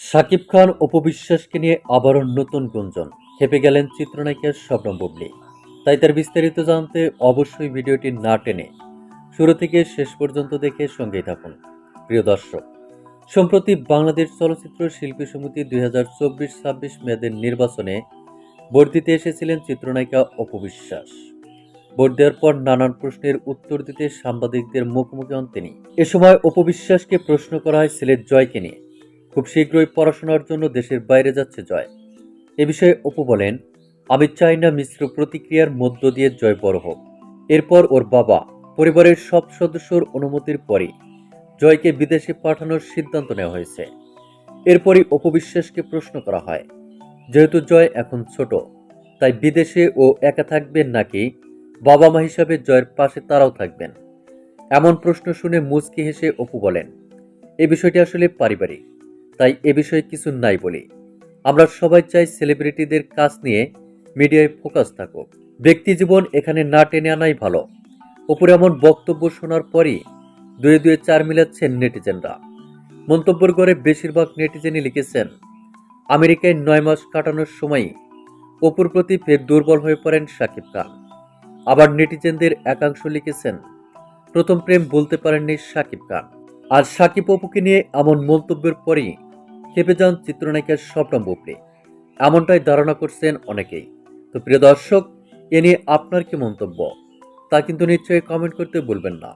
শাকিব খান অপবিশ্বাসকে নিয়ে আবারও নতুন গুঞ্জন। খেপে গেলেন চিত্রনায়িকা শবনম বুবলি। তাই তার বিস্তারিত জানতে অবশ্যই ভিডিওটি না টেনে শুরু থেকে শেষ পর্যন্ত দেখে সঙ্গেই থাকুন। প্রিয় দর্শক, সম্প্রতি বাংলাদেশ চলচ্চিত্র শিল্পী সমিতি দুই হাজার চব্বিশ ছাব্বিশ মেয়াদের নির্বাচনে ভোট দিতে এসেছিলেন চিত্রনায়িকা অপবিশ্বাস। ভোট দেওয়ার পর নানান প্রশ্নের উত্তর দিতে সাংবাদিকদের মুখোমুখি হন তিনি। এ সময় অপবিশ্বাসকে প্রশ্ন করা হয় সিলেট জয়কে নিয়ে। খুব শীঘ্রই পড়াশোনার জন্য দেশের বাইরে যাচ্ছে জয়। এ বিষয়ে অপু বলেন, আমি চাই না মিশ্র প্রতিক্রিয়ার মধ্য দিয়ে জয় বড় হোক। এরপর ওর বাবা, পরিবারের সব সদস্যর অনুমতির পরই জয়কে বিদেশে পাঠানোর সিদ্ধান্ত নেওয়া হয়েছে। এরপরই অপবিশ্বাসকে প্রশ্ন করা হয়, যেহেতু জয় এখন ছোট, তাই বিদেশে ও একা থাকবেন নাকি বাবা মা হিসাবে জয়ের পাশে তারাও থাকবেন? এমন প্রশ্ন শুনে মুচকি হেসে অপু বলেন, এ বিষয়টি আসলে পারিবারিক। তাই এ বিষয়ে কিছু নাই বলি। আমরা সবাই চাই সেলিব্রিটিদের কাজ নিয়ে মিডিয়ায় ফোকাস থাকুক। ব্যক্তি জীবন এখানে না টেনে আনাই ভালো। অপুর এমন বক্তব্য শোনার পরই দুয়ে দুয়ে চার মিলাচ্ছেন নেটিজেনরা। মন্তব্যের ঘরে বেশিরভাগ নেটিজেনই লিখেছেন, আমেরিকায় নয় মাস কাটানোর সময়ই অপুর প্রতি ফের দুর্বল হয়ে পড়েন শাকিব খান। আবার নেটিজেনদের একাংশ লিখেছেন, প্রথম প্রেম বলতে পারেননি শাকিব খান। আর সাকিব অপুকে নিয়ে এমন মন্তব্যের পরই খেপে যান চিত্রনায়িকার স্বপ্নম বুবলি এমনটাই ধারণা করছেন অনেকেই। তো প্রিয় দর্শক, এ নিয়ে আপনার কি মন্তব্য? তা কিন্তু নিশ্চয়ই কমেন্ট করতে বলবেন না।